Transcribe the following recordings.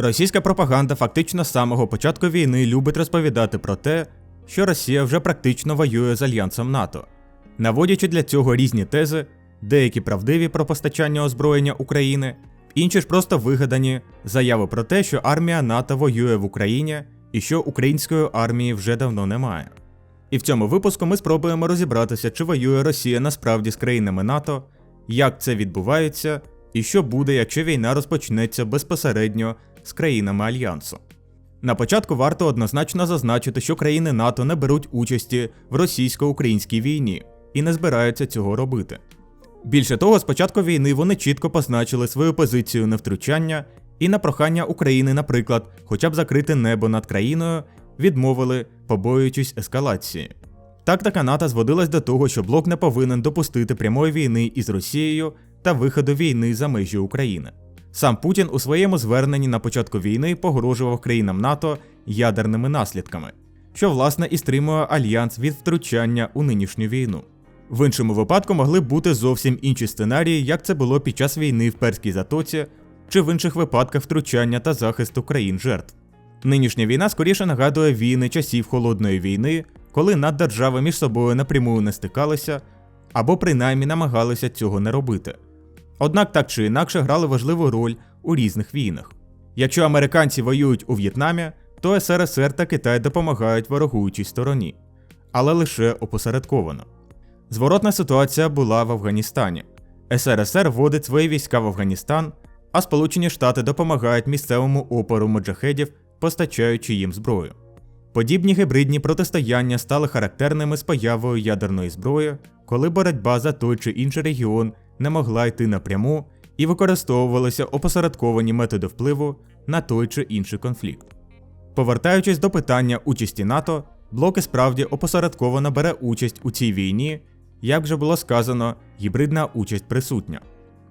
Російська пропаганда фактично з самого початку війни любить розповідати про те, що Росія вже практично воює з альянсом НАТО, наводячи для цього різні тези, деякі правдиві про постачання озброєння України, інші ж просто вигадані заяви про те, що армія НАТО воює в Україні і що української армії вже давно немає. І в цьому випуску ми спробуємо розібратися, чи воює Росія насправді з країнами НАТО, як це відбувається, і що буде, якщо війна розпочнеться безпосередньо з країнами Альянсу. На початку варто однозначно зазначити, що країни НАТО не беруть участі в російсько-українській війні і не збираються цього робити. Більше того, з початку війни вони чітко позначили свою позицію невтручання і на прохання України, наприклад, хоча б закрити небо над країною, відмовили, побоюючись ескалації. Тактика НАТО зводилась до того, що блок не повинен допустити прямої війни із Росією та виходу війни за межі України. Сам Путін у своєму зверненні на початку війни погрожував країнам НАТО ядерними наслідками, що власне і стримує альянс від втручання у нинішню війну. В іншому випадку могли б бути зовсім інші сценарії, як це було під час війни в Перській затоці чи в інших випадках втручання та захисту країн жертв. Нинішня війна скоріше нагадує війни часів холодної війни, коли наддержави між собою напряму не стикалися або принаймні намагалися цього не робити. Однак так чи інакше грали важливу роль у різних війнах. Якщо американці воюють у В'єтнамі, то СРСР та Китай допомагають ворогуючій стороні, але лише опосередковано. Зворотна ситуація була в Афганістані. СРСР вводить свої війська в Афганістан, а Сполучені Штати допомагають місцевому опору муджахедів, постачаючи їм зброю. Подібні гібридні протистояння стали характерними з появою ядерної зброї, коли боротьба за той чи інший регіон не могла йти напряму і використовувалися опосередковані методи впливу на той чи інший конфлікт. Повертаючись до питання участі НАТО, блок і справді опосередковано бере участь у цій війні, як вже було сказано, гібридна участь присутня.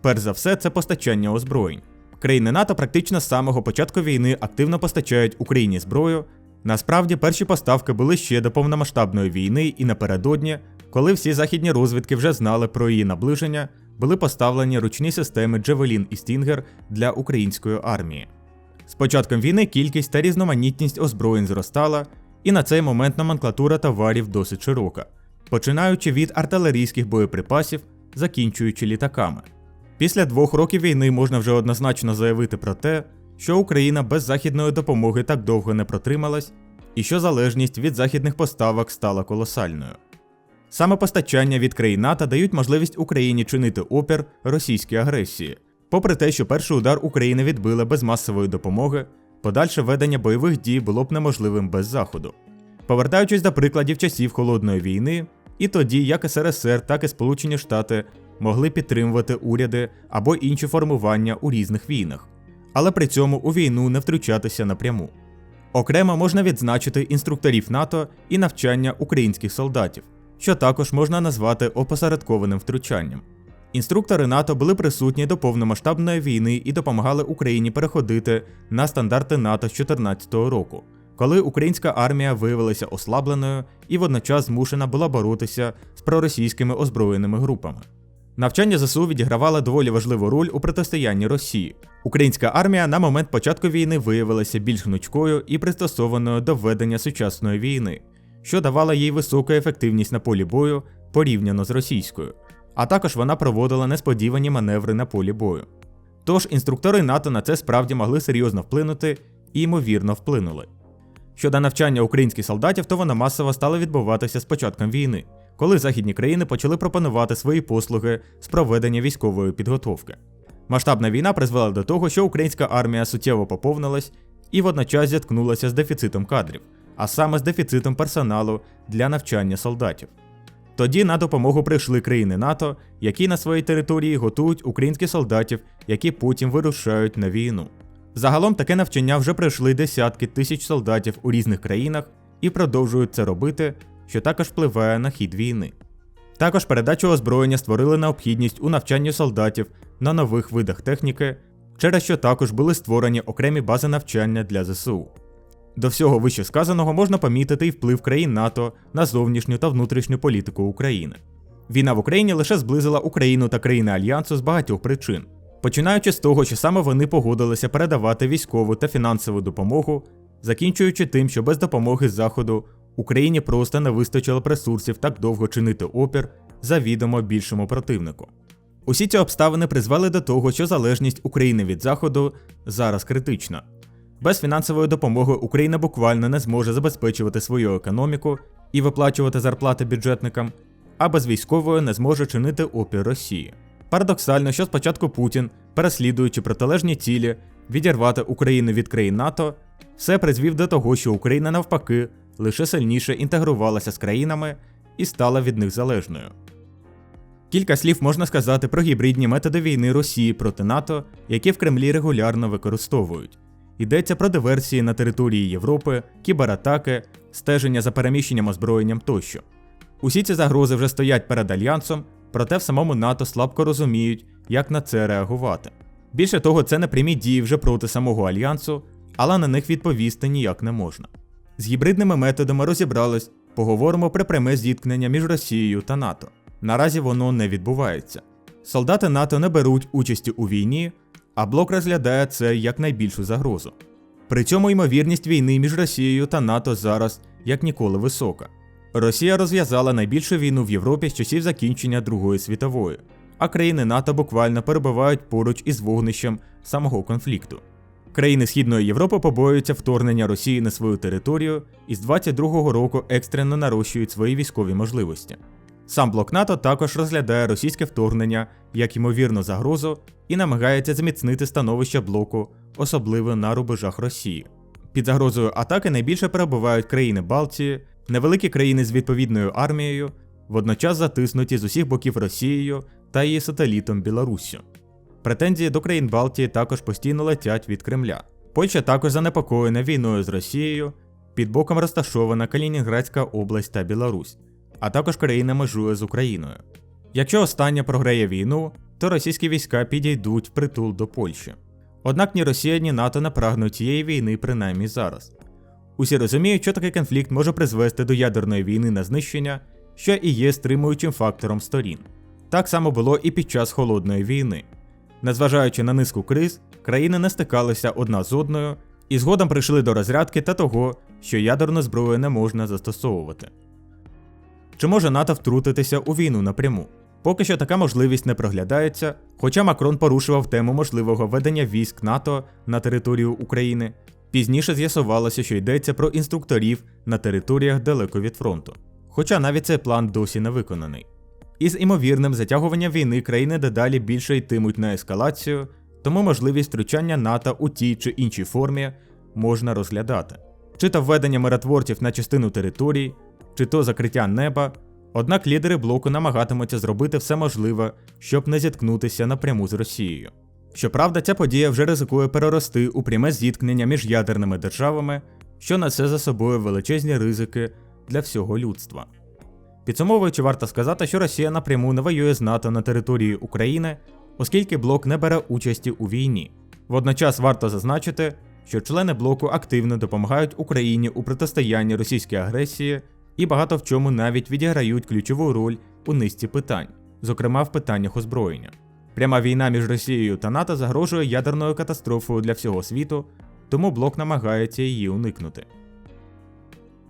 Перш за все, це постачання озброєнь. Країни НАТО практично з самого початку війни активно постачають Україні зброю. Насправді, перші поставки були ще до повномасштабної війни і напередодні, коли всі західні розвідки вже знали про її наближення, були поставлені ручні системи Джевелін і Стінгер для української армії. З початком війни кількість та різноманітність озброєнь зростала, і на цей момент номенклатура товарів досить широка, починаючи від артилерійських боєприпасів, закінчуючи літаками. Після двох років війни можна вже однозначно заявити про те, що Україна без західної допомоги так довго не протрималась, і що залежність від західних поставок стала колосальною. Саме постачання від країн НАТО дають можливість Україні чинити опір російській агресії, попри те, що перший удар України відбили без масової допомоги, подальше ведення бойових дій було б неможливим без Заходу. Повертаючись до прикладів часів холодної війни, і тоді як СРСР, так і Сполучені Штати могли підтримувати уряди або інші формування у різних війнах, але при цьому у війну не втручатися напряму. Окремо можна відзначити інструкторів НАТО і навчання українських солдатів, що також можна назвати опосередкованим втручанням. Інструктори НАТО були присутні до повномасштабної війни і допомагали Україні переходити на стандарти НАТО з 2014 року, коли українська армія виявилася ослабленою і водночас змушена була боротися з проросійськими озброєними групами. Навчання ЗСУ відігравало доволі важливу роль у протистоянні Росії. Українська армія на момент початку війни виявилася більш гнучкою і пристосованою до ведення сучасної війни, що давало їй високу ефективність на полі бою порівняно з російською, а також вона проводила несподівані маневри на полі бою. Тож інструктори НАТО на це справді могли серйозно вплинути і ймовірно вплинули. Щодо навчання українських солдатів, то воно масово стало відбуватися з початком війни коли західні країни почали пропонувати свої послуги з проведення військової підготовки. Масштабна війна призвела до того, що українська армія суттєво поповнилась і водночас зіткнулася з дефіцитом кадрів, а саме з дефіцитом персоналу для навчання солдатів. Тоді на допомогу прийшли країни НАТО, які на своїй території готують українських солдатів, які потім вирушають на війну. Загалом таке навчання вже пройшли десятки тисяч солдатів у різних країнах і продовжують це робити що також впливає на хід війни. Також передачу озброєння створили необхідність у навчанні солдатів на нових видах техніки, через що також були створені окремі бази навчання для ЗСУ. До всього вище сказаного можна помітити і вплив країн НАТО на зовнішню та внутрішню політику України. Війна в Україні лише зблизила Україну та країни Альянсу з багатьох причин. Починаючи з того, що саме вони погодилися передавати військову та фінансову допомогу, закінчуючи тим, що без допомоги Заходу Україні просто не вистачило б ресурсів так довго чинити опір завідомо більшому противнику. Усі ці обставини призвели до того, що залежність України від Заходу зараз критична. Без фінансової допомоги Україна буквально не зможе забезпечувати свою економіку і виплачувати зарплати бюджетникам, а без військової не зможе чинити опір Росії. Парадоксально, що спочатку Путін, переслідуючи протилежні цілі, відірвати Україну від країн НАТО, все призвів до того, що Україна навпаки лише сильніше інтегрувалася з країнами і стала від них залежною. Кілька слів можна сказати про гібридні методи війни Росії проти НАТО, які в Кремлі регулярно використовують. Йдеться про диверсії на території Європи, кібератаки, стеження за переміщенням озброєнням тощо. Усі ці загрози вже стоять перед альянсом, проте в самому НАТО слабко розуміють, як на це реагувати. Більше того, це не прямі дії вже проти самого альянсу, але на них відповісти ніяк не можна. З гібридними методами розібрались, поговоримо про пряме зіткнення між Росією та НАТО. Наразі воно не відбувається. Солдати НАТО не беруть участі у війні, а блок розглядає це як найбільшу загрозу. При цьому ймовірність війни між Росією та НАТО зараз як ніколи висока. Росія розв'язала найбільшу війну в Європі з часів закінчення Другої світової, а країни НАТО буквально перебувають поруч із вогнищем самого конфлікту. Країни Східної Європи побоюються вторгнення Росії на свою територію і з 22-го року екстрено нарощують свої військові можливості. Сам блок НАТО також розглядає російське вторгнення як ймовірну загрозу і намагається зміцнити становище блоку, особливо на рубежах Росії. Під загрозою атаки найбільше перебувають країни Балтії, невеликі країни з відповідною армією, водночас затиснуті з усіх боків Росією та її сателітом Білоруссю. Претензії до країн Балтії також постійно летять від Кремля. Польща також занепокоєна війною з Росією, під боком розташована Калінінградська область та Білорусь, а також країна межує з Україною. Якщо остання програє війну, то російські війська підійдуть в притул до Польщі. Однак ні Росія, ні НАТО не прагнуть цієї війни принаймні зараз. Усі розуміють, що такий конфлікт може призвести до ядерної війни на знищення, що і є стримуючим фактором сторін. Так само було і під час холодної війни. Незважаючи на низку криз, країни не стикалися одна з одною і згодом прийшли до розрядки та того, що ядерну зброю не можна застосовувати. Чи може НАТО втрутитися у війну напряму? Поки що така можливість не проглядається, хоча Макрон порушував тему можливого ведення військ НАТО на територію України, пізніше з'ясувалося, що йдеться про інструкторів на територіях далеко від фронту. Хоча навіть цей план досі не виконаний. Із імовірним затягуванням війни країни дедалі більше йтимуть на ескалацію, тому можливість втручання НАТО у тій чи іншій формі можна розглядати. Чи то введення миротворців на частину територій, чи то закриття неба. Однак лідери блоку намагатимуться зробити все можливе, щоб не зіткнутися напряму з Росією. Щоправда, ця подія вже ризикує перерости у пряме зіткнення між ядерними державами, що несе за собою величезні ризики для всього людства. Підсумовуючи, варто сказати, що Росія напряму не воює з НАТО на території України, оскільки блок не бере участі у війні. Водночас варто зазначити, що члени блоку активно допомагають Україні у протистоянні російській агресії і багато в чому навіть відіграють ключову роль у низці питань, зокрема в питаннях озброєння. Пряма війна між Росією та НАТО загрожує ядерною катастрофою для всього світу, тому блок намагається її уникнути.